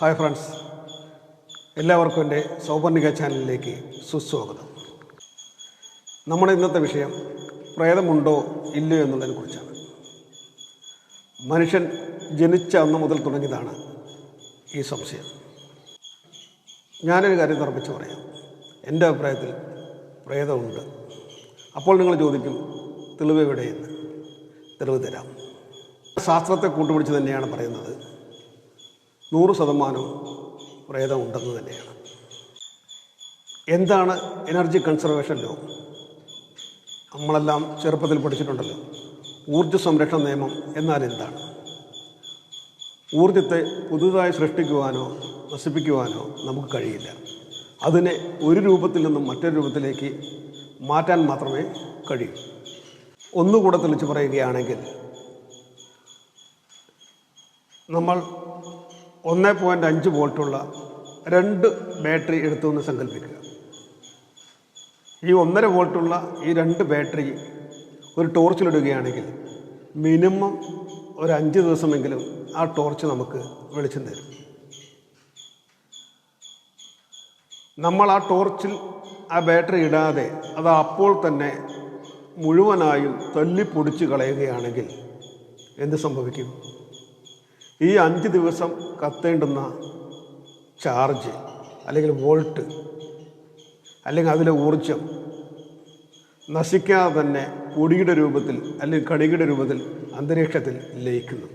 Hi friends. എല്ലാവർക്കും എന്റെ സൗപർണിക ചാനലിലേക്ക് സുസ്വാഗതം. നമ്മുടെ ഇന്നത്തെ വിഷയം പ്രേതമുണ്ടോ ഇല്ലയോ എന്നുള്ളതിനെ കുറിച്ചാണ്. മനുഷ്യൻ ജനിച്ച അന്ന് മുതൽ തുടങ്ങിയതാണ് ഈ സംശയം. ഞാനൊരു കാര്യം തർപ്പിച്ച് പറയാം. എന്റെ അഭിപ്രായത്തിൽ പ്രേതമുണ്ട്. അപ്പോൾ നിങ്ങൾ ചോദിക്കും തെളിവ് എവിടെയെന്ന്? തെളിവ് തരാം. ശാസ്ത്രത്തെ കൂട്ടുപിടിച്ച് തന്നെയാണ് പറയുന്നത്. നൂറ് ശതമാനവും പ്രേതമുണ്ടെന്ന് തന്നെയാണ്. എന്താണ് എനർജി കൺസർവേഷൻ ലോ നമ്മളെല്ലാം ചെറുപ്പത്തിൽ പഠിച്ചിട്ടുണ്ടല്ലോ. ഊർജ സംരക്ഷണ നിയമം എന്നാൽ എന്താണ്? ഊർജത്തെ പുതുതായി സൃഷ്ടിക്കുവാനോ നശിപ്പിക്കുവാനോ നമുക്ക് കഴിയില്ല. അതിനെ ഒരു രൂപത്തിൽ നിന്നും മറ്റൊരു രൂപത്തിലേക്ക് മാറ്റാൻ മാത്രമേ കഴിയൂ. ഒന്നുകൂടെ തെളിച്ച് പറയുകയാണെങ്കിൽ നമ്മൾ ഒന്ന് പോയിന്റ് അഞ്ച് വോൾട്ടുള്ള രണ്ട് ബാറ്ററി എടുത്തു എന്ന് സങ്കല്പിക്കുക. ഈ ഒന്നര വോൾട്ടുള്ള ഈ രണ്ട് ബാറ്ററി ഒരു ടോർച്ചിലിടുകയാണെങ്കിൽ മിനിമം ഒരു അഞ്ച് ദിവസമെങ്കിലും ആ ടോർച്ച് നമുക്ക് വെളിച്ചം തരും. നമ്മൾ ആ ടോർച്ചിൽ ആ ബാറ്ററി ഇടാതെ അത് അപ്പോൾ തന്നെ മുഴുവനായും തല്ലിപ്പൊടിച്ച് കളയുകയാണെങ്കിൽ എന്ത് സംഭവിക്കും? ഈ അഞ്ച് ദിവസം കത്തേണ്ടുന്ന ചാർജ് അല്ലെങ്കിൽ വോൾട്ട് അല്ലെങ്കിൽ അതിലെ ഊർജം നശിക്കാതെ തന്നെ പൊടിയുടെ രൂപത്തിൽ അല്ലെങ്കിൽ കണികയുടെ രൂപത്തിൽ അന്തരീക്ഷത്തിൽ ലയിക്കുന്നു.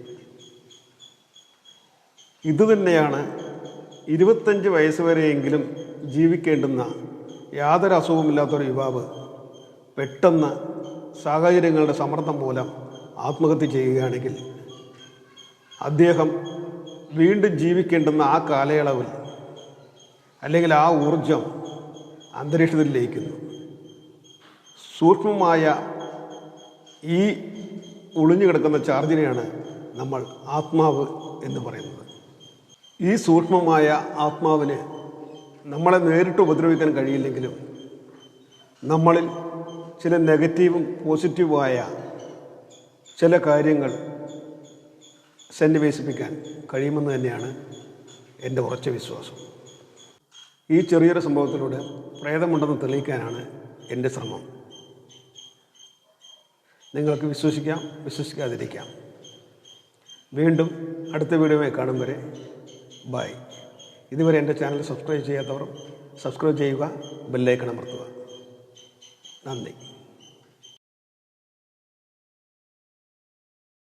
ഇതുതന്നെയാണ് ഇരുപത്തഞ്ച് വയസ്സ് വരെയെങ്കിലും ജീവിക്കേണ്ടുന്ന യാതൊരു അസുഖമില്ലാത്തൊരു യുവാവ് പെട്ടെന്ന് സാഹചര്യങ്ങളുടെ സമ്മർദ്ദം മൂലം ആത്മഹത്യ ചെയ്യുകയാണെങ്കിൽ അദ്ദേഹം വീണ്ടും ജീവിക്കേണ്ടുന്ന ആ കാലയളവിൽ അല്ലെങ്കിൽ ആ ഊർജം അന്തരീക്ഷത്തിൽ ലയിക്കുന്നു. സൂക്ഷ്മമായ ഈ ഒളിഞ്ഞു കിടക്കുന്ന ചാർജിനെയാണ് നമ്മൾ ആത്മാവ് എന്ന് പറയുന്നത്. ഈ സൂക്ഷ്മമായ ആത്മാവിന് നമ്മളെ നേരിട്ട് ഉപദ്രവിക്കാൻ കഴിയില്ലെങ്കിലും നമ്മളിൽ ചില നെഗറ്റീവും പോസിറ്റീവുമായ ചില കാര്യങ്ങൾ സന്നിവേശിപ്പിക്കാൻ കഴിയുമെന്ന് തന്നെയാണ് എന്റെ ഉറച്ച വിശ്വാസം. ഈ ചെറിയൊരു സംഭവത്തിലൂടെ പ്രേതമുണ്ടെന്ന് തെളിയിക്കാനാണ് എന്റെ ശ്രമം. നിങ്ങൾക്ക് വിശ്വസിക്കാം വിശ്വസിക്കാതിരിക്കാം. വീണ്ടും അടുത്ത വീഡിയോയിൽ കാണും വരെ. ബൈ. ഇതുവരെ എന്റെ ചാനൽ സബ്സ്ക്രൈബ് ചെയ്യാത്തവർ സബ്സ്ക്രൈബ് ചെയ്യുക ബെല്ലൈക്കൺ അമർത്തുക. നന്ദി.